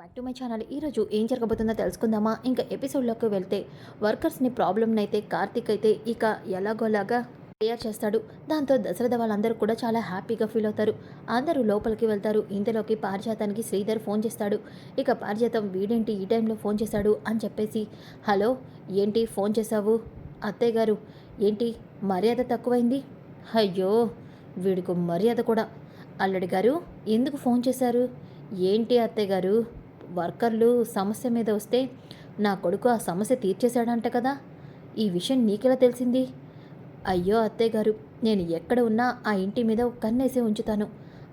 Back to my channel ఈరోజు ఏం జరగబోతుందో తెలుసుకుందామా? ఇంకా ఎపిసోడ్లోకి వెళ్తే వర్కర్స్ని ప్రాబ్లమ్ని అయితే కార్తీక్ అయితే ఇక ఎలాగోలాగా క్లియర్ చేస్తాడు. దాంతో దశరథ వాళ్ళందరూ కూడా చాలా హ్యాపీగా ఫీల్ అవుతారు. అందరూ లోపలికి వెళ్తారు. ఇంతలోకి పారిజాతానికి శ్రీధర్ ఫోన్ చేస్తాడు. ఇక పారిజాతం వీడేంటి ఈ టైంలో ఫోన్ చేశాడు అని చెప్పేసి హలో ఏంటి ఫోన్ చేశావు? అత్తయ్య గారు ఏంటి మర్యాద తక్కువైంది? అయ్యో వీడికి మర్యాద కూడా. అల్లుడి గారు ఎందుకు ఫోన్ చేశారు? ఏంటి అత్తయ్య గారు? వర్కర్లు సమస్య మీద వస్తే నా కొడుకు ఆ సమస్య తీర్చేశాడంట కదా. ఈ విషయం నీకెలా తెలిసింది? అయ్యో అత్తయ్య గారు నేను ఎక్కడ ఉన్నా ఆ ఇంటి మీద ఒక కన్నేసి ఉంచుతాను.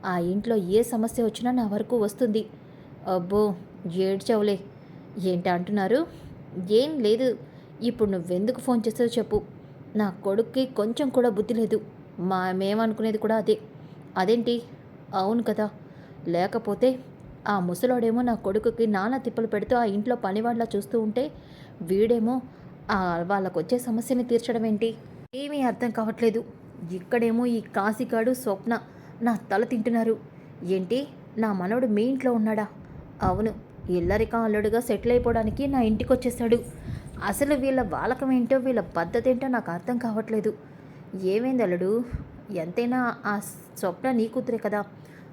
ఆ ఇంట్లో ఏ సమస్య వచ్చినా నా వరకు వస్తుంది. అబ్బో ఏడ్చవులే. ఏంటి అంటున్నారు? ఏం లేదు. ఇప్పుడు నువ్వెందుకు ఫోన్ చేస్తే చెప్పు. నా కొడుక్కి కొంచెం కూడా బుద్ధి లేదు. మా మేమనుకునేది కూడా అదే. అదేంటి? అవును కదా. లేకపోతే ఆ ముసలోడేమో నా కొడుకుకి నానా తిప్పలు పెడుతూ ఆ ఇంట్లో పనివాళ్ళ చూస్తూ ఉంటే వీడేమో ఆ వాళ్ళకు వచ్చే సమస్యని తీర్చడం ఏంటి ఏమీ అర్థం కావట్లేదు. ఇక్కడేమో ఈ కాశీకాడు స్వప్న నా తల తింటున్నారు. ఏంటి? నా మనవడు మీ ఇంట్లో ఉన్నాడా? అవును ఇల్లరిక అల్లుడుగా సెటిల్ అయిపోవడానికి నా ఇంటికి వచ్చేసాడు అసలు వీళ్ళ వాలకం ఏంటో వీళ్ళ పద్ధతి ఏంటో నాకు అర్థం కావట్లేదు. ఏమైంది అల్లుడు ఎంతైనా ఆ స్వప్న నీ కూతురే కదా?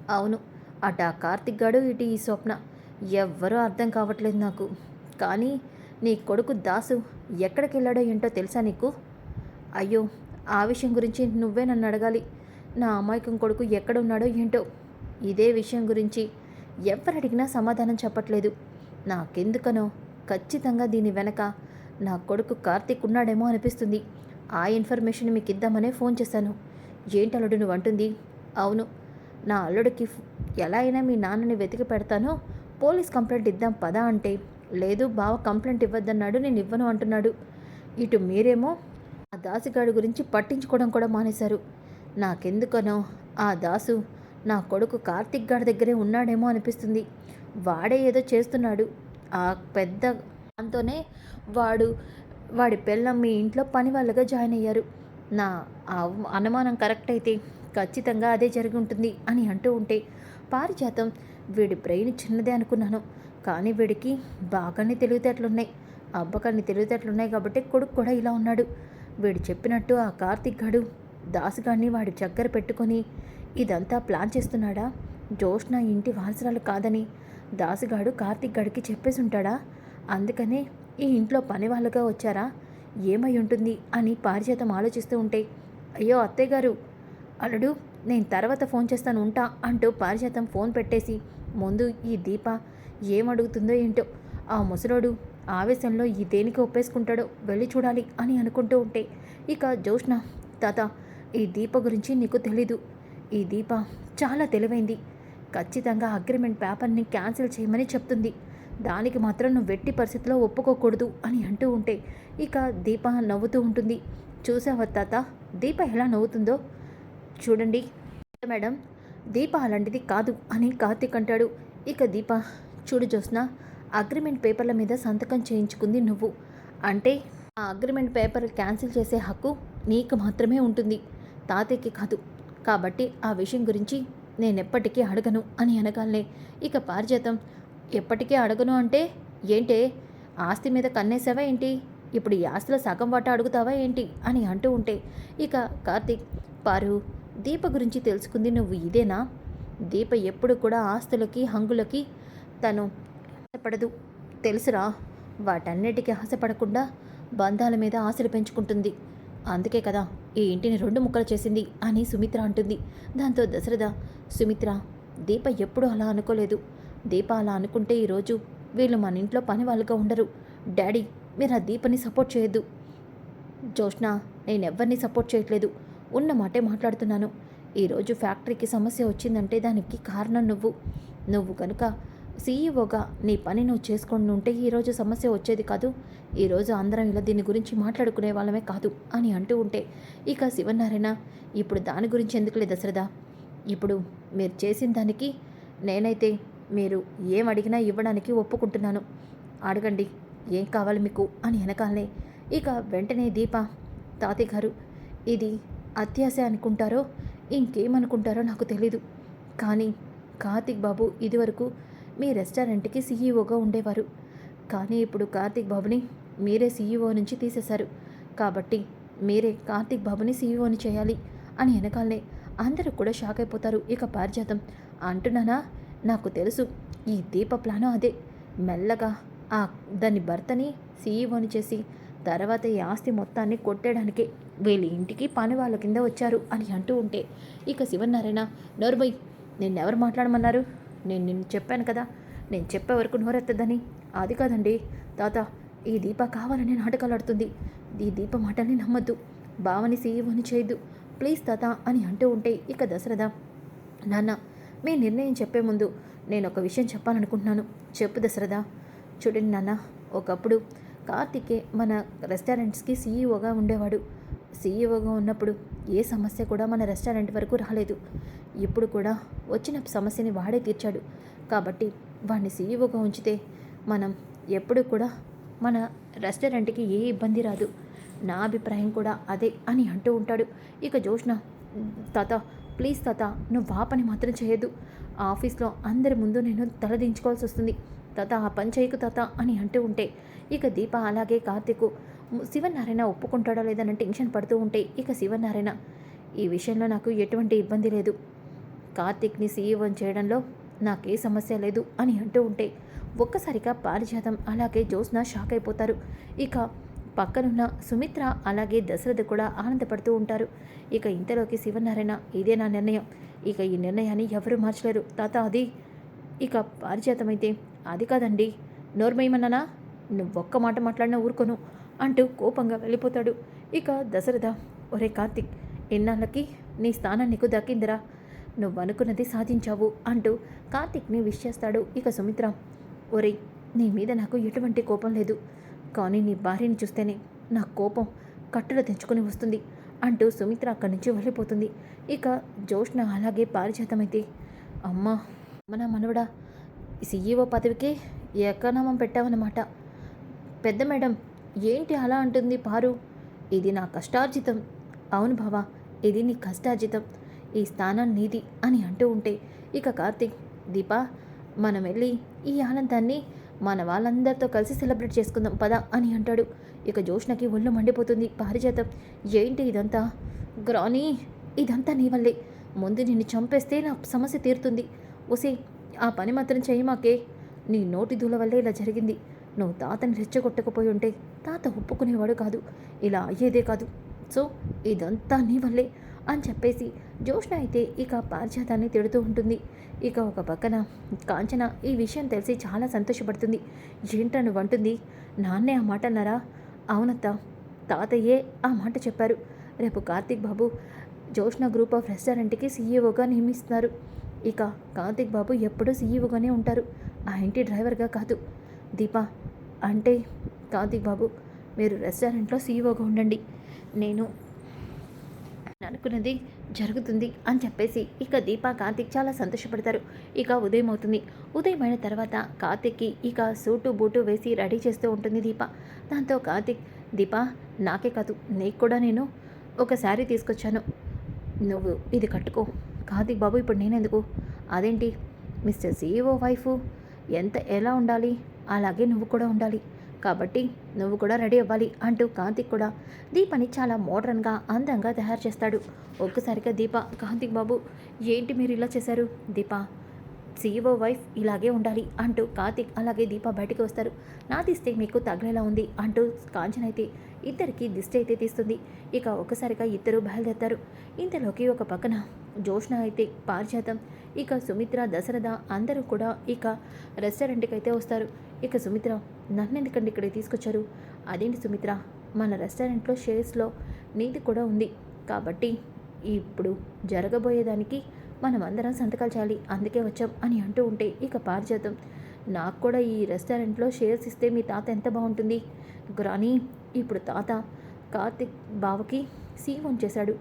అవును అటు కార్తిక్ గాడు ఇటు ఈ స్వప్న. ఎవ్వరూ అర్థం కావట్లేదు నాకు. కానీ నీ కొడుకు దాసు ఎక్కడికి వెళ్ళాడో ఏంటో తెలుసా నీకు? అయ్యో ఆ విషయం గురించి నువ్వే నన్ను అడగాలి. నా అమాయకం కొడుకు ఎక్కడున్నాడో ఏంటో. ఇదే విషయం గురించి ఎవరు అడిగినా సమాధానం చెప్పట్లేదు. నాకెందుకనో ఖచ్చితంగా దీని వెనక నా కొడుకు కార్తీక్ ఉన్నాడేమో అనిపిస్తుంది. ఆ ఇన్ఫర్మేషన్ మీకు ఇద్దామనే ఫోన్ చేశాను. ఏంటి నువ్వు అంటుంది అవును నా అల్లుడికి ఎలా అయినా మీ నాన్నని వెతికి పెడతాను. పోలీస్ కంప్లైంట్ ఇద్దాం పదా అంటే లేదు బావ కంప్లైంట్ ఇవ్వద్దన్నాడు నేను ఇవ్వను అంటున్నాడు. ఇటు మీరేమో ఆ దాసుగాడి గురించి పట్టించుకోవడం కూడా మానేశారు. నాకెందుకనో ఆ దాసు నా కొడుకు కార్తిక్ గారి దగ్గరే ఉన్నాడేమో అనిపిస్తుంది. వాడే ఏదో చేస్తున్నాడు. ఆ పెద్ద దాంతోనే వాడు వాడి పిల్లం మీ ఇంట్లో పని వాళ్ళగా జాయిన్ అయ్యారు. నా ఆ అనుమానం కరెక్ట్ అయితే ఖచ్చితంగా అదే జరిగి ఉంటుంది అని అంటూ ఉంటే పారిజాతం వీడి బ్రెయిన్ చిన్నదే అనుకున్నాను. కానీ వీడికి బాగానే తెలివితేటలున్నాయి. అబ్బకాన్ని తెలివితేటలున్నాయి కాబట్టి కొడుకు కూడా ఇలా ఉన్నాడు. వీడు చెప్పినట్టు ఆ కార్తిక్ గడు దాసుగాడిని వాడి చక్కెర పెట్టుకొని ఇదంతా ప్లాన్ చేస్తున్నాడా? జోష్న ఇంటి వారసురాలు కాదని దాసుగాడు కార్తిక్ గడికి చెప్పేసి ఉంటాడా? అందుకనే ఈ ఇంట్లో పని వాళ్ళుగా వచ్చారా? ఏమై ఉంటుంది అని పారిజాతం ఆలోచిస్తూ ఉంటే అయ్యో అత్తయ్య గారు అల్లుడు నేను తర్వాత ఫోన్ చేస్తాను ఉంటా అంటూ పారిజాతం ఫోన్ పెట్టేసి ముందు ఈ దీప ఏమడుగుతుందో ఏంటో ఆ ముసలోడు ఆవేశంలో ఈ దేనికి ఒప్పేసుకుంటాడో వెళ్ళి చూడాలి అని అనుకుంటూ ఉంటే ఇక జోష్ణ తాత ఈ దీప గురించి నీకు తెలీదు. ఈ దీప చాలా తెలివైంది. ఖచ్చితంగా అగ్రిమెంట్ పేపర్ని క్యాన్సిల్ చేయమని చెప్తుంది. దానికి మాత్రం నువ్వు వెట్టి పరిస్థితిలో ఒప్పుకోకూడదు అని అంటూ ఉంటే ఇక దీప నవ్వుతూ ఉంటుంది. చూసావా తాత దీప ఎలా నవ్వుతుందో? చూడండి. మేడం దీప అలాంటిది కాదు అని కార్తీక్ అంటాడు. ఇక దీప చూడు జోస్న అగ్రిమెంట్ పేపర్ల మీద సంతకం చేయించుకుంది నువ్వు. అంటే ఆ అగ్రిమెంట్ పేపర్ క్యాన్సిల్ చేసే హక్కు నీకు మాత్రమే ఉంటుంది. తాతయ్యకి కాదు. కాబట్టి ఆ విషయం గురించి నేను ఎప్పటికీ అడగను అని అనగానే ఇక పారిజాతం. ఎప్పటికీ అడగను అంటే ఏంటే? ఆస్తి మీద కన్నేసావా ఏంటి? ఇప్పుడు ఈ ఆస్తిలో సగం వాటా అడుగుతావా ఏంటి? అని అంటూ ఉంటే ఇక కార్తీక్ పారు దీప గురించి తెలుసుకుంది నువ్వు ఇదేనా? దీప ఎప్పుడు కూడా ఆస్తులకి హంగులకి తను ఆశపడదు. తెలుసురా వాటన్నిటికీ ఆశపడకుండా బంధాల మీద ఆశలు పెంచుకుంటుంది. అందుకే కదా ఈ ఇంటిని రెండు ముక్కలు చేసింది అని సుమిత్ర అంటుంది. దాంతో దశరథ సుమిత్ర దీప ఎప్పుడూ అలా అనుకోలేదు. దీప అలా అనుకుంటే ఈరోజు వీళ్ళు మన ఇంట్లో పని వాళ్ళుగా ఉండరు. డాడీ మీరు ఆ దీపని సపోర్ట్ చేయొద్దు. జోష్ణ నేను ఎవరిని సపోర్ట్ చేయట్లేదు. ఉన్న మాటే మాట్లాడుతున్నాను. ఈరోజు ఫ్యాక్టరీకి సమస్య వచ్చిందంటే దానికి కారణం నువ్వు. నువ్వు కనుక సీఈఓగా నీ పని నువ్వు చేసుకొని ఉంటే ఈరోజు సమస్య వచ్చేది కాదు. ఈరోజు అందరం ఇలా దీని గురించి మాట్లాడుకునే వాళ్ళమే కాదు అని అంటూ ఉంటే ఇక శివనారాయణ ఇప్పుడు దాని గురించి ఎందుకులే దశరథ? ఇప్పుడు మీరు చేసిన దానికి నేనైతే మీరు ఏం అడిగినా ఇవ్వడానికి ఒప్పుకుంటున్నాను. అడగండి ఏం కావాలి మీకు? అని వెనకాలనే ఇక వెంటనే దీప తాతయ్య గారు ఇది అత్యాశ అనుకుంటారో ఇంకేమనుకుంటారో నాకు తెలీదు. కానీ కార్తిక్ బాబు ఇదివరకు మీ రెస్టారెంట్కి సీఈఓగా ఉండేవారు. కానీ ఇప్పుడు కార్తీక్ బాబుని మీరే సీఈఓ నుంచి తీసేశారు. కాబట్టి మీరే కార్తీక్ బాబుని సీఈఓని చేయాలి అని వెనకాలనే అందరూ కూడా షాక్ అయిపోతారు ఇక పారిజాతం. అంటున్నానా? నాకు తెలుసు. ఈ దీప ప్లాను అదే. మెల్లగా ఆ దాని భర్తని సీఈఓని చేసి తర్వాత ఈ ఆస్తి మొత్తాన్ని కొట్టేయడానికే. వీళ్ళ ఇంటికి పని వాళ్ళ కింద వచ్చారు అని అంటూ ఉంటే ఇక శివనారాయణ నోరుబై నిన్నెవరు మాట్లాడమన్నారు? నేను నిన్ను చెప్పాను కదా నేను చెప్పే వరకు నోరెత్తదని అది కాదండి తాత ఈ దీప కావాలని నాటకాలాడుతుంది ఈ దీప మాటల్ని నమ్మద్దు. బావని సీఈఓని చేయొద్దు. ప్లీజ్ తాత అని అంటూ ఉంటే ఇక దశరథ నాన్న మీ నిర్ణయం చెప్పే ముందు నేను ఒక విషయం చెప్పాలనుకుంటున్నాను. చెప్పు దశరథ. చూడండి నాన్న ఒకప్పుడు కార్తికే మన రెస్టారెంట్స్కి సీఈఓగా ఉండేవాడు. సీఈఓగా ఉన్నప్పుడు ఏ సమస్య కూడా మన రెస్టారెంట్ వరకు రాలేదు. ఇప్పుడు కూడా వచ్చిన సమస్యని వాడే తీర్చాడు. కాబట్టి వాడిని సీఈఓగా ఉంచితే మనం ఎప్పుడు కూడా మన రెస్టారెంట్కి ఏ ఇబ్బంది రాదు. నా అభిప్రాయం కూడా అదే అని అంటూ ఉంటాడు. ఇక జోష్న తాత ప్లీజ్ తాత నువ్వు ఆ పని మాత్రం చేయొద్దు. ఆఫీస్లో అందరి ముందు నేను తలదించుకోవాల్సి వస్తుంది. తాత ఆ పని చేయకు తాత అని అంటూ ఉంటే ఇక దీప అలాగే కార్తీకు శివనారాయణ ఒప్పుకుంటాడో లేదని టెన్షన్ పడుతూ ఉంటే ఇక శివనారాయణ ఈ విషయంలో నాకు ఎటువంటి ఇబ్బంది లేదు. కార్తీక్ని సీఈఓ చేయడంలో నాకే సమస్య లేదు అని అంటూ ఉంటే ఒక్కసారిగా పారిజాతం అలాగే జ్యోత్స్న షాక్ అయిపోతారు. ఇక పక్కనున్న సుమిత్ర అలాగే దశరథ కూడా ఆనందపడుతూ ఉంటారు. ఇక ఇంతలోకి శివనారాయణ ఇదే నా నిర్ణయం. ఇక ఈ నిర్ణయాన్ని ఎవరు మార్చలేరు. తాత అది. ఇక పారిజాతమైతే అది కాదండి. నోర్మేయమన్నానా నువ్వు ఒక్క మాట మాట్లాడినా ఊరుకోను. అంటూ కోపంగా వెళ్ళిపోతాడు. ఇక దశరథ ఒరే కార్తిక్ ఎన్నాళ్ళకి నీ స్థానం నీకు దక్కిందిరా. నువ్వు అనుకున్నది సాధించావు అంటూ కార్తిక్ని విష్ చేస్తాడు ఇక సుమిత్ర. ఒరేయ్ నీ మీద నాకు ఎటువంటి కోపం లేదు. కానీ నీ భార్యని చూస్తేనే నా కోపం కట్టలు తెంచుకొని వస్తుంది అంటూ సుమిత్ర అక్కడి నుంచి వెళ్ళిపోతుంది. ఇక జోష్న అలాగే పారిజాతమైతే అమ్మా మన మనవడా సీఈఓ పదవికే ఎకనామం పెట్టామన్నమాట పెద్ద మేడం ఏంటి అలా అంటుంది పారు? ఇది నా కష్టార్జితం. అవును బావా ఇది నీ కష్టార్జితం. ఈ స్థానం నీది అని అంటూ ఉంటే ఇక కార్తీక్ దీపా మనం వెళ్ళి ఈ ఆనందాన్ని మన వాళ్ళందరితో కలిసి సెలబ్రేట్ చేసుకుందాం పద అని అంటాడు. ఇక జోష్నకి ఒళ్ళు మండిపోతుంది పారిజాతం. ఏంటి ఇదంతా? గ్రానీ ఇదంతా నీ వల్లే. ముందు నిన్ను చంపేస్తే నా సమస్య తీరుతుంది. ఒసే ఆ పని మాత్రం చేయమాకే నీ నోటి దూల వల్లే ఇలా జరిగింది. నువ్వు తాతని రెచ్చగొట్టకపోయి ఉంటే తాత ఒప్పుకునేవాడు కాదు. ఇలా అయ్యేదే కాదు. సో ఇదంతా నీ వల్లే అని చెప్పేసి జోష్ణ అయితే ఇక పారిజాతాన్ని తిడుతూ ఉంటుంది. ఇక ఒక పక్కన కాంచన ఈ విషయం తెలిసి చాలా సంతోషపడుతుంది. ఏంటా నువ్వు అంటుంది? నాన్నే ఆ మాట అన్నారా? అవునత్త తాతయ్యే ఆ మాట చెప్పారు. రేపు కార్తీక్ బాబు జోష్ణ గ్రూప్ ఆఫ్ రెస్టారెంట్కి సీఈఓగా నియమిస్తున్నారు. ఇక కార్తీక్ బాబు ఎప్పుడూ సీఈఓగానే ఉంటారు. ఆ ఇంటి డ్రైవర్గా కాదు. దీపా అంటే కార్తీక్ బాబు మీరు రెస్టారెంట్లో సీఈఓగా ఉండండి. నేను అనుకున్నది జరుగుతుంది అని చెప్పేసి ఇక దీప కార్తిక్ చాలా సంతోషపడతారు. ఇక ఉదయం అవుతుంది. ఉదయం అయిన తర్వాత కార్తిక్కి ఇక సూటు బూటు వేసి రెడీ చేస్తూ ఉంటుంది దీప. దాంతో కార్తిక్ దీప నాకే కాదు నీకు కూడా నేను ఒక శారీ తీసుకొచ్చాను. నువ్వు ఇది కట్టుకో. కార్తిక్ బాబు ఇప్పుడు నేనెందుకు? అదేంటి? మిస్టర్ సీఈఓ వైఫ్ ఎంత ఎలా ఉండాలి? అలాగే నువ్వు కూడా ఉండాలి. కాబట్టి నువ్వు కూడా రెడీ అవ్వాలి అంటూ కాంతిక్ కూడా దీపని చాలా మోడ్రన్గా అందంగా తయారు చేస్తాడు. ఒక్కసారిగా దీప కాంతిక్ బాబు ఏంటి మీరు ఇలా చేశారు? దీప సీఈఓ వైఫ్ ఇలాగే ఉండాలి అంటూ కార్తిక్ అలాగే దీప బయటికి వస్తారు. నా దిస్తే మీకు తగిలేలా ఉంది అంటూ కాంచన అయితే ఇద్దరికి దిష్టి అయితే తీస్తుంది. ఇక ఒక్కసారిగా ఇద్దరు బయలుదేరతారు. ఇంతలోకి ఒక పక్కన జోష్న అయితే పారిజాతం. ఇక సుమిత్ర దశరథ అందరూ కూడా ఇక రెస్టారెంట్కి అయితే వస్తారు. ఇక సుమిత్ర నన్ను ఎందుకండి ఇక్కడికి తీసుకొచ్చారు? అదేంటి సుమిత్ర? మన రెస్టారెంట్లో షేర్స్లో నీది కూడా ఉంది. కాబట్టి ఇప్పుడు జరగబోయేదానికి మనం అందరం సంతకాలు చేయాలి. అందుకే వచ్చాం అని అంటూ ఉంటే ఇక పారిజాతం. నాకు కూడా ఈ రెస్టారెంట్లో షేర్స్ ఇస్తే మీ తాత ఎంత బాగుంటుంది. గ్రాని ఇప్పుడు తాత కార్తిక్ బావకి సీఎం చేశాడు.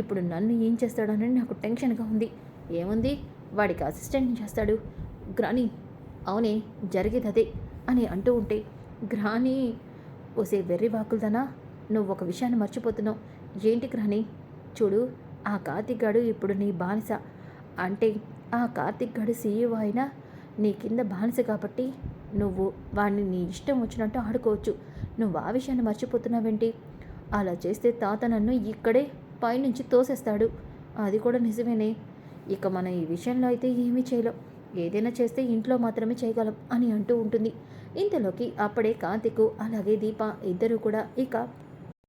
ఇప్పుడు నన్ను ఏం చేస్తాడని నాకు టెన్షన్గా ఉంది. ఏముంది? వాడికి అసిస్టెంట్ చేస్తాడు. గ్రాని అవునే జరిగేది అదే అని అంటూ ఉంటే గ్రాని ఓసే వెర్రి వాకులదనా? నువ్వు ఒక విషయాన్ని మర్చిపోతున్నావు. ఏంటి గ్రాని? చూడు ఆ కార్తిక్ గాడు ఇప్పుడు నీ బానిస. అంటే ఆ కార్తిక్ గాడు సీఈఓ అయినా నీ కింద బానిస కాబట్టి నువ్వు వాడిని నీ ఇష్టం వచ్చినట్టు ఆడుకోవచ్చు. నువ్వు ఆ విషయాన్ని మర్చిపోతున్నావేంటి? అలా చేస్తే తాత నన్ను ఇక్కడే పైనుంచి తోసేస్తాడు. అది కూడా నిజమేనే. ఇక మనం ఈ విషయంలో అయితే ఏమీ చేయలేం. ఏదైనా చేస్తే ఇంట్లో మాత్రమే చేయగలం అని అంటూ ఉంటుంది. ఇంతలోకి అప్పుడే కార్తిక్ అలాగే దీప ఇద్దరు కూడా ఇక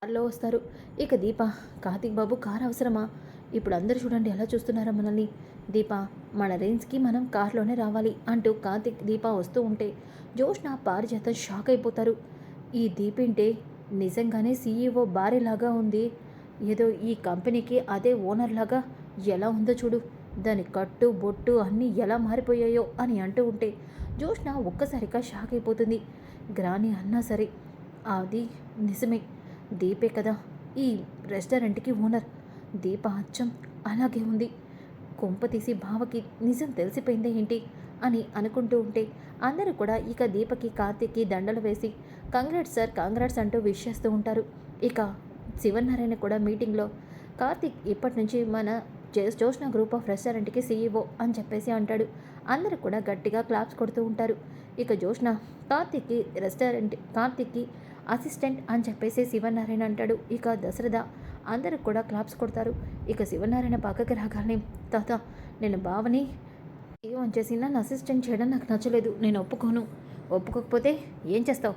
కార్లో వస్తారు. ఇక దీప కార్తిక్ బాబు కార్ అవసరమా? ఇప్పుడు అందరూ చూడండి ఎలా చూస్తున్నారా మనల్ని? దీప మన రేంజ్కి మనం కార్లోనే రావాలి అంటూ కార్తిక్ దీప వస్తూ ఉంటే జోష్న పారిజాతం షాక్ అయిపోతారు. ఈ దీపింటే నిజంగానే సీఈఓ భార్యలాగా ఉంది. ఏదో ఈ కంపెనీకి అదే ఓనర్ లాగా ఎలా ఉందో చూడు. దాని కట్టు బొట్టు అన్నీ ఎలా మారిపోయాయో అని అంటూ ఉంటే జోష్న ఒక్కసారిగా షాక్ అయిపోతుంది. గ్రాని అన్నా సరే అది నిజమే. దీపే కదా ఈ రెస్టారెంట్కి ఓనర్. దీప అచ్చం అలాగే ఉంది. కొంప తీసి బావకి నిజం తెలిసిపోయిందే ఏంటి అని అనుకుంటూ ఉంటే అందరూ కూడా ఇక దీపకి కార్తీక్కి దండలు వేసి కంగ్రాట్స్ సార్ కంగ్రాట్స్ అంటూ విష్ చేస్తూ ఉంటారు. ఇక శివనారాయణ కూడా మీటింగ్లో కార్తీక్ ఇప్పటి నుంచి మన జే- జోష్న గ్రూప్ ఆఫ్ రెస్టారెంట్కి సీఈఓ అని చెప్పేసి అంటాడు. అందరూ కూడా గట్టిగా క్లాప్స్ కొడుతూ ఉంటారు. ఇక జోష్న కార్తీక్కి రెస్టారెంట్ కార్తీక్కి అసిస్టెంట్ అని చెప్పేసి శివనారాయణ అంటాడు. ఇక దశరథ అందరూ కూడా క్లాప్స్ కొడతారు. ఇక శివనారాయణ పక్కకి రాగానే తాత నేను బావని ఏం చేసి నన్ను అసిస్టెంట్ చేయడం నాకు నచ్చలేదు. నేను ఒప్పుకోను. ఒప్పుకోకపోతే ఏం చేస్తావు?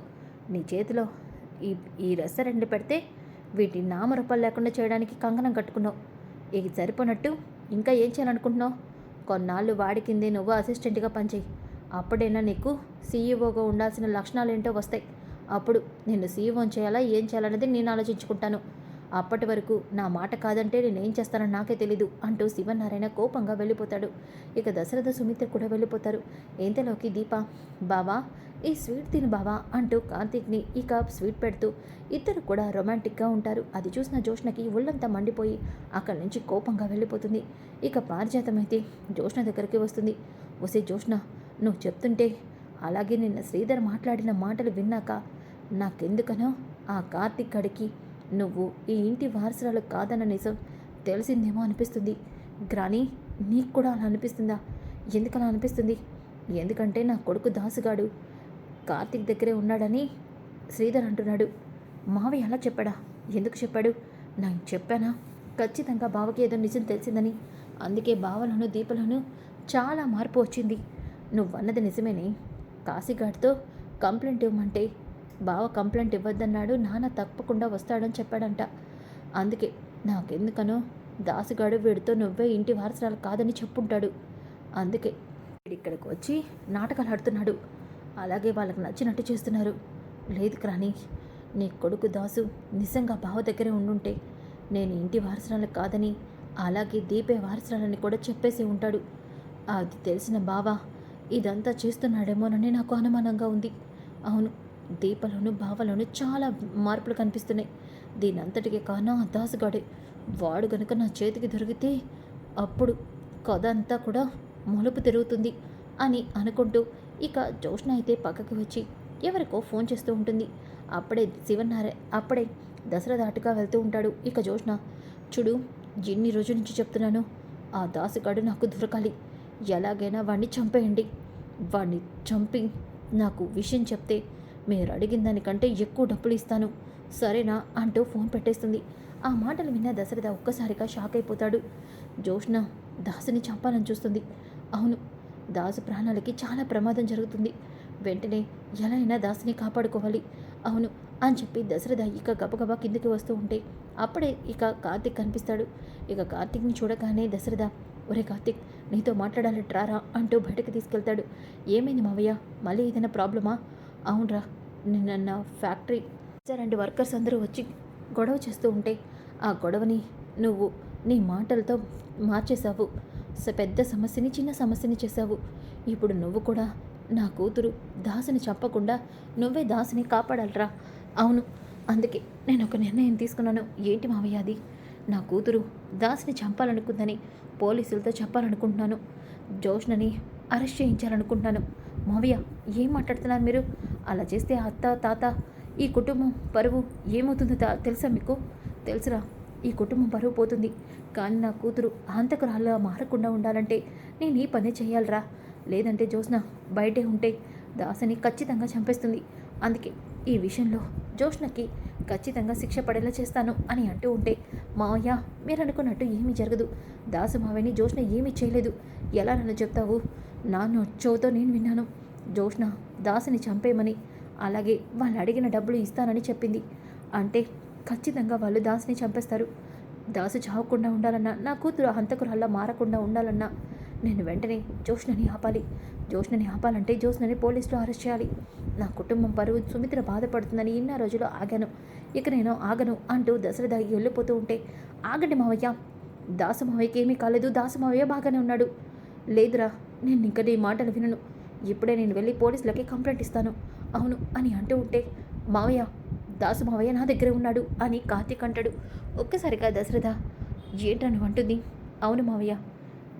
నీ చేతిలో ఈ ఈ రెస్టారెంట్ పెడితే వీటి నామరూపాలు లేకుండా చేయడానికి కంకణం కట్టుకున్నావు. ఇది సరిపోనట్టు ఇంకా ఏం చేయాలనుకుంటున్నావు? కొన్నాళ్ళు వాడి కిందే నువ్వు అసిస్టెంట్గా పనిచేయి. అప్పుడైనా నీకు సీఈఓగా ఉండాల్సిన లక్షణాలు ఏంటో వస్తాయి. అప్పుడు నేను సీఈఓని చేయాలా ఏం చేయాలన్నది నేను ఆలోచించుకుంటాను. అప్పటి వరకు నా మాట కాదంటే నేను ఏం చేస్తానో నాకే తెలీదు అంటూ శివనారాయణ కోపంగా వెళ్ళిపోతాడు. ఇక దశరథ సుమిత్ర కూడా వెళ్ళిపోతారు. ఇంతలోకి దీప? బావా ఈ స్వీట్ తిను బావా అంటూ కార్తీక్ని ఇక స్వీట్ పెడుతూ ఇద్దరు కూడా రొమాంటిక్గా ఉంటారు. అది చూసిన జోష్ణకి ఒళ్ళంతా మండిపోయి అక్కడి నుంచి కోపంగా వెళ్ళిపోతుంది. ఇక పారిజాతం అయితే దగ్గరికి వస్తుంది. వసే జోష్ణ నువ్వు చెప్తుంటే అలాగే నిన్న శ్రీధర్ మాట్లాడిన మాటలు విన్నాక నాకెందుకనో ఆ కార్తీక్ గడికి నువ్వు ఈ ఇంటి వారసురాలు కాదన్న నిజం తెలిసిందేమో అనిపిస్తుంది. గ్రాని నీకు కూడా అలా అనిపిస్తుందా? ఎందుకలా అనిపిస్తుంది? ఎందుకంటే నా కొడుకు దాసుగాడు. కార్తీక్ దగ్గరే ఉన్నాడని శ్రీధర్ అంటున్నాడు. మావి అలా చెప్పాడా? ఎందుకు చెప్పాడు? నేను చెప్పానా? ఖచ్చితంగా బావకి ఏదో నిజం తెలిసిందని. అందుకే బావలను దీపలను చాలా మార్పు వచ్చింది. నువ్వన్నది నిజమేనే. కాశీఘాట్తో కంప్లైంట్ ఇవ్వమంటే బావ కంప్లైంట్ ఇవ్వద్దన్నాడు. నాన్న తప్పకుండా వస్తాడని చెప్పాడంట. అందుకే నాకెందుకనో దాసుగాడు వీడితో నువ్వే ఇంటి వారసురాలు కాదని చెప్పుంటాడు. అందుకే వీడిక్కడికి వచ్చి నాటకాలు ఆడుతున్నాడు. అలాగే వాళ్ళకి నచ్చినట్టు చేస్తున్నారు. లేదు క్రాని నీ కొడుకు దాసు నిజంగా బావ దగ్గరే ఉండుంటే నేను ఇంటి వారసురాలు కాదని అలాగే దీపే వారసురాలని కూడా చెప్పేసి ఉంటాడు. అది తెలిసిన బావ ఇదంతా చేస్తున్నాడేమోనని నాకు అనుమానంగా ఉంది. అవును దీపలోను బావలోను చాలా మార్పులు కనిపిస్తున్నాయి. దీని అంతటికి కారణం ఆ దాసుగాడే. వాడు గనుక నా చేతికి దొరికితే అప్పుడు కథ అంతా కూడా మొలుపు తిరుగుతుంది అని అనుకుంటూ ఇక జోష్న అయితే పక్కకి వచ్చి ఎవరికో ఫోన్ చేస్తూ ఉంటుంది. అప్పుడే శివనారాయణ అప్పుడే దసరా దాటుగా వెళ్తూ ఉంటాడు. ఇక జోష్న చూడు ఎన్ని రోజుల నుంచి చెప్తున్నాను. ఆ దాసుగాడు నాకు దొరకాలి. ఎలాగైనా వాణ్ణి చంపేయండి. వాడిని చంపి నాకు విషయం చెప్తే మీరు అడిగిన దానికంటే ఎక్కువ డబ్బులు ఇస్తాను. సరేనా? అంటూ ఫోన్ పెట్టేస్తుంది. ఆ మాటలు విన్న దశరథ ఒక్కసారిగా షాక్ అయిపోతాడు. జోష్న దాసుని చంపాలని చూస్తుంది. అవును దాసు ప్రాణాలకి చాలా ప్రమాదం జరుగుతుంది. వెంటనే ఎలా అయినా దాసుని కాపాడుకోవాలి. అవును అని చెప్పి దశరథ ఇక గబగబా కిందకి వస్తూ ఉంటే అప్పుడే ఇక కార్తిక్ కనిపిస్తాడు. ఇక కార్తిక్ని చూడగానే దశరథ ఒరే కార్తిక్ నీతో మాట్లాడాలి ట్రారా అంటూ బయటకు తీసుకెళ్తాడు. ఏమైంది మావయ్య? మళ్ళీ ఏదైనా ప్రాబ్లమా? అవునరా నిన్న నా ఫ్యాక్టరీ రెండు వర్కర్స్ అందరూ వచ్చి గొడవ చేస్తూ ఉంటే ఆ గొడవని నువ్వు నీ మాటలతో మార్చేశావు. పెద్ద సమస్యని చిన్న సమస్యని చేశావు. ఇప్పుడు నువ్వు కూడా నా కూతురు దాసుని చంపకుండా నువ్వే దాసుని కాపాడాలరా. అవును అందుకే నేను ఒక నిర్ణయం తీసుకున్నాను. ఏంటి మావయ్య అది? నా కూతురు దాసుని చంపాలనుకుందని పోలీసులతో చెప్పాలనుకుంటున్నాను. జోష్నని అరెస్ట్ చేయించాలనుకుంటున్నాను. మావయ్య ఏం మాట్లాడుతున్నారు మీరు? అలా చేస్తే అత్త తాత ఈ కుటుంబం పరువు ఏమవుతుందో తెలుసా మీకు? తెలుసురా ఈ కుటుంబం పరువు పోతుంది. కానీ నా కూతురు హంతకురాల్లా మారకుండా ఉండాలంటే నేను ఈ పని చేయాలరా. లేదంటే జ్యోత్స్న బయటే ఉంటే దాసని ఖచ్చితంగా చంపేస్తుంది. అందుకే ఈ విషయంలో జ్యోష్ణకి ఖచ్చితంగా శిక్ష పడేలా చేస్తాను అని అంటూ ఉంటే మావయ్య మీరు అనుకున్నట్టు ఏమీ జరగదు. దాసు మావయ్యని జ్యోత్స్న ఏమీ చేయలేదు. ఎలా నన్ను చెప్తావు? నా చెవుతో నేను విన్నాను. జ్యోష్ణ దాసుని చంపేయమని అలాగే వాళ్ళు అడిగిన డబ్బులు ఇస్తానని చెప్పింది. అంటే ఖచ్చితంగా వాళ్ళు దాసుని చంపేస్తారు. దాసు చావకుండా ఉండాలన్నా నా కూతురు హంతకురాల్లా మారకుండా ఉండాలన్నా నేను వెంటనే జోష్నని ఆపాలి. జోష్నని ఆపాలంటే జోష్నని పోలీసులు అరెస్ట్ చేయాలి. నా కుటుంబం పరువు సుమిత్ర బాధపడుతుందని ఇన్న రోజులు ఆగాను. ఇక నేను ఆగను అంటూ దశరథ వెళ్ళిపోతూ ఉంటే ఆగండి మావయ్య. దాసు మావయ్యకి ఏమీ కాలేదు. దాసు మావయ్య బాగానే ఉన్నాడు. లేదురా నేను ఇంకా నీ మాటలు వినను. ఇప్పుడే నేను వెళ్ళి పోలీసులకి కంప్లైంట్ ఇస్తాను. అవును అని అంటూ ఉంటే మావయ్య దాసు మావయ్య నా దగ్గరే ఉన్నాడు అని కార్తీక్ అంటాడు. ఒక్కసారిగా దశరథ ఏంటను? అంటుంది. అవును మావయ్య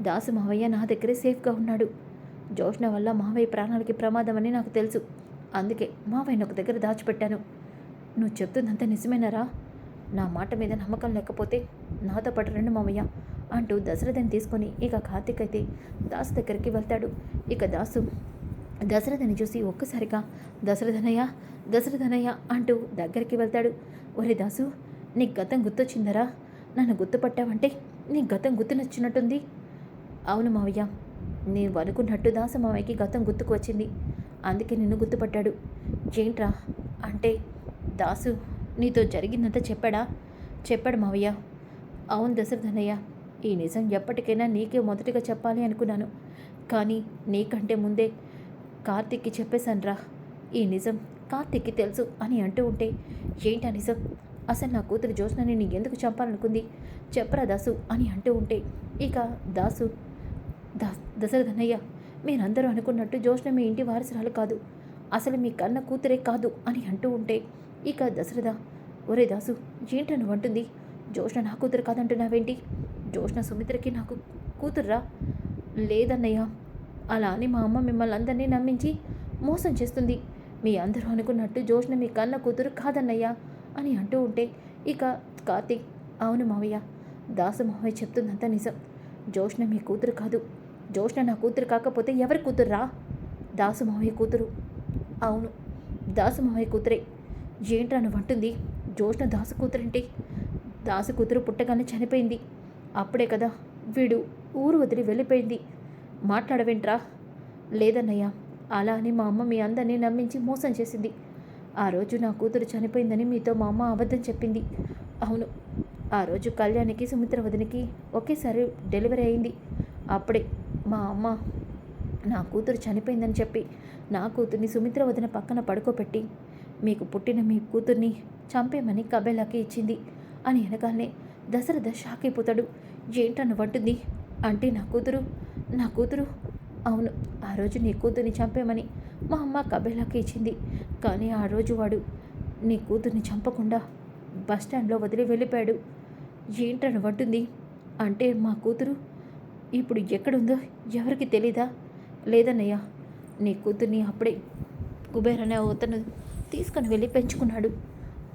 దాసు మావయ్య నా దగ్గరే సేఫ్గా ఉన్నాడు. జోష్ణ వల్ల మావయ్య ప్రాణాలకి ప్రమాదం అని నాకు తెలుసు. అందుకే మావయ్యను ఒక దగ్గర దాచిపెట్టాను. నువ్వు చెప్తుందంతా నిజమేనారా? నా మాట మీద నమ్మకం లేకపోతే నాతో పాటు రండి మావయ్య అంటూ దశరథని తీసుకొని ఇక కార్తీక్ అయితే దాసు దగ్గరికి వెళ్తాడు. ఇక దాసు దశరథని చూసి ఒక్కసారిగా దశరథనయ్య దశరథనయ్య అంటూ దగ్గరికి వెళ్తాడు. ఒరే దాసు నీ గతం గుర్తొచ్చిందరా? నన్ను గుర్తుపట్టావంటే నీ గతం గుర్తునొచ్చినట్టుంది అవును మావయ్య నేను అనుకున్నట్టు దాస మావయ్యకి గతం గుర్తుకు వచ్చింది. అందుకే నిన్ను గుర్తుపట్టాడు. ఏంట్రా అంటే దాసు నీతో జరిగిందంతా చెప్పాడా? చెప్పాడు మావయ్య. అవును దశరథనయ్య ఈ నిజం ఎప్పటికైనా నీకే మొదటిగా చెప్పాలి అనుకున్నాను. కానీ నీకంటే ముందే కార్తిక్కి చెప్పేశానురా. ఈ నిజం కార్తిక్కి తెలుసు అని అంటూ ఉంటే ఏంటా నిజం అసలు నా కూతురు జ్యోత్స్నని నీ ఎందుకు చంపాలనుకుంది? చెప్పరా దాసు అని అంటూ ఉంటే ఇక దాసు దా దశరథనయ్య మీరందరూ అనుకున్నట్టు జ్యోత్స్న మీ ఇంటి వారసురాలు కాదు. అసలు మీ కన్న కూతురే కాదు అని అంటూ ఉంటే ఇక దశరథ ఒరే దాసు ఏంటను అంటుంది? జోష్ణ నా కూతురు కాదంటున్నావేంటి? జ్యోత్స్న సుమిత్రకి నాకు కూతుర్రా? లేదన్నయ్య. అలా అని మా అమ్మ మిమ్మల్ని అందరినీ నమ్మించి మోసం చేస్తుంది. మీ అందరూ అనుకున్నట్టు జోష్న మీ కన్న కూతురు కాదన్నయ్యా అని అంటూ ఉంటే ఇక కార్తీక్ అవును మావయ్య దాసు మావయ్య చెప్తుందంతా నిజం. జోష్న మీ కూతురు కాదు. జోష్న నా కూతురు కాకపోతే ఎవరి కూతురురా? దాసు మావయ్య కూతురు. అవును దాసు మావయ్య కూతురే. ఏంట్రా నువ్వు అంటుంది? జోష్న దాసు కూతురేంటి? దాసు కూతురు పుట్టగానే చనిపోయింది. అప్పుడే కదా వీడు ఊరు వదిలి వెళ్ళిపోయింది. మాట్లాడవేంట్రా? లేదన్నయ్యా అలా అని మా అమ్మ మీ అందరినీ నమ్మించి మోసం చేసింది. ఆ రోజు నా కూతురు చనిపోయిందని మీతో మా అమ్మ అబద్ధం చెప్పింది. అవును ఆ రోజు కళ్యాణికి సుమిత్ర వదినికి ఒకేసారి డెలివరీ అయింది. అప్పుడే మా అమ్మ నా కూతురు చనిపోయిందని చెప్పి నా కూతుర్ని సుమిత్ర వదిన పక్కన పడుకోబెట్టి మీకు పుట్టిన మీ కూతుర్ని చంపేమని కబేలాకి ఇచ్చింది అని అనగానే దశరథ షాక్ అయిపోతాడు. ఏంటన్న వంటుంది? అంటే నా కూతురు? నా కూతురు? అవును ఆ రోజు నీ కూతుర్ని చంపేమని మా అమ్మ కబేలాకి ఇచ్చింది. కానీ ఆ రోజు వాడు నీ కూతుర్ని చంపకుండా బస్ స్టాండ్లో వదిలి వెళ్ళిపోయాడు. ఏంటని వంటుంది అంటే మా కూతురు ఇప్పుడు ఎక్కడుందో ఎవరికి తెలీదా? లేదన్నయ్య నీ కూతుర్ని అప్పుడే కుబేర్ అనే అతను తీసుకొని వెళ్ళి పెంచుకున్నాడు.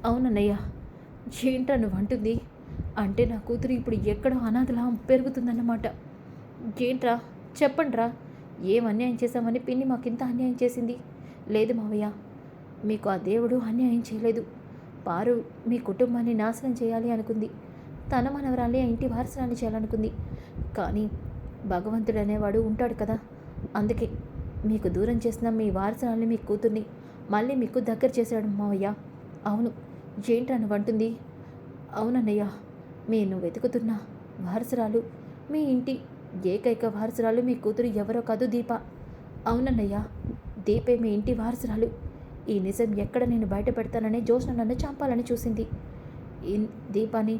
అవునన్నయ్య ఏంటను వంటుంది అంటుంది. అంటే నా కూతురు ఇప్పుడు ఎక్కడో అనాథలా పెరుగుతుందన్నమాట. ఏంట్రా చెప్పండిరా. ఏం అన్యాయం చేశామని పిన్ని మాకింత అన్యాయం చేసింది? లేదు మావయ్య మీకు ఆ దేవుడు అన్యాయం చేయలేదు. పారు మీ కుటుంబాన్ని నాశనం చేయాలి అనుకుంది. తన మనవరాల్ని ఆ ఇంటి వారసురాన్ని చేయాలనుకుంది. కానీ భగవంతుడు అనేవాడు ఉంటాడు కదా. అందుకే మీకు దూరం చేసిన మీ వారసురాల్ని మీ కూతుర్ని మళ్ళీ మీకు దగ్గర చేశాడు మావయ్య. అవును ఏంట్రా నువ్వు అంటుంది. అవునన్నయ్య నేను వెతుకుతున్న వారసురాలు మీ ఇంటి ఏకైక వారసురాలు మీ కూతురు ఎవరో కాదు దీప. అవునన్నయ్య దీపే మీ ఇంటి వారసురాలు. ఈ నిజం ఎక్కడ నేను బయట పెడతానని జోష్న నన్ను చంపాలని చూసింది. దీపాని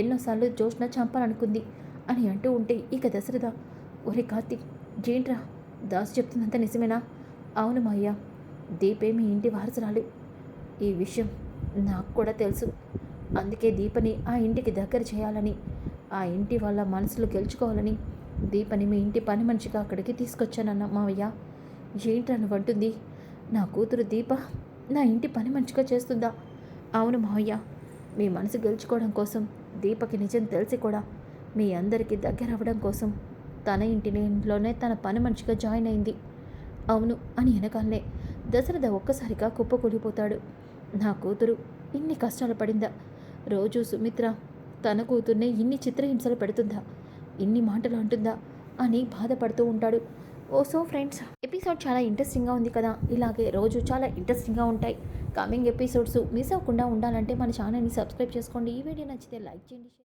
ఎన్నోసార్లు జోష్న చంపాలనుకుంది అని అంటూ ఉంటే ఇక దశరథ ఒరే కార్తీక్ జేంట్రా దాసు చెప్తుందంత నిజమేనా? అవును మాయ్య దీపే మీ ఇంటి వారసురాలు. ఈ విషయం నాకు కూడా తెలుసు. అందుకే దీపని ఆ ఇంటికి దగ్గర చేయాలని ఆ ఇంటి వాళ్ళ మనసులు గెలుచుకోవాలని దీపని మీ ఇంటి పని మనిషిగా అక్కడికి తీసుకొచ్చానన్న మావయ్య. ఏంటని నువ్వు అంటుంది. నా కూతురు దీప నా ఇంటి పని మంచిగా చేస్తుందా? అవును మావయ్య. మీ మనసు గెలుచుకోవడం కోసం దీపకి నిజం తెలిసి కూడా మీ అందరికీ దగ్గర అవ్వడం కోసం తన ఇంటిలోనే తన పని మంచిగా జాయిన్ అయింది. అవును అని వెనకాలనే దశరథ ఒక్కసారిగా కుప్పకూలిపోతాడు నా కూతురు ఇన్ని కష్టాలు పడిందా? రోజు సుమిత్ర తన కూతుర్నే ఇన్ని చిత్రహింసలు పెడుతుందా? ఇన్ని మాటలు అంటుందా అని బాధపడుతూ ఉంటాడు. ఓ సో ఫ్రెండ్స్ ఎపిసోడ్ చాలా ఇంట్రెస్టింగ్గా ఉంది కదా. ఇలాగే రోజు చాలా ఇంట్రెస్టింగ్గా ఉంటాయి. కమింగ్ ఎపిసోడ్స్ మిస్ అవ్వకుండా ఉండాలంటే మన ఛానల్ని సబ్స్క్రైబ్ చేసుకోండి. ఈ వీడియో నచ్చితే లైక్ చేయండి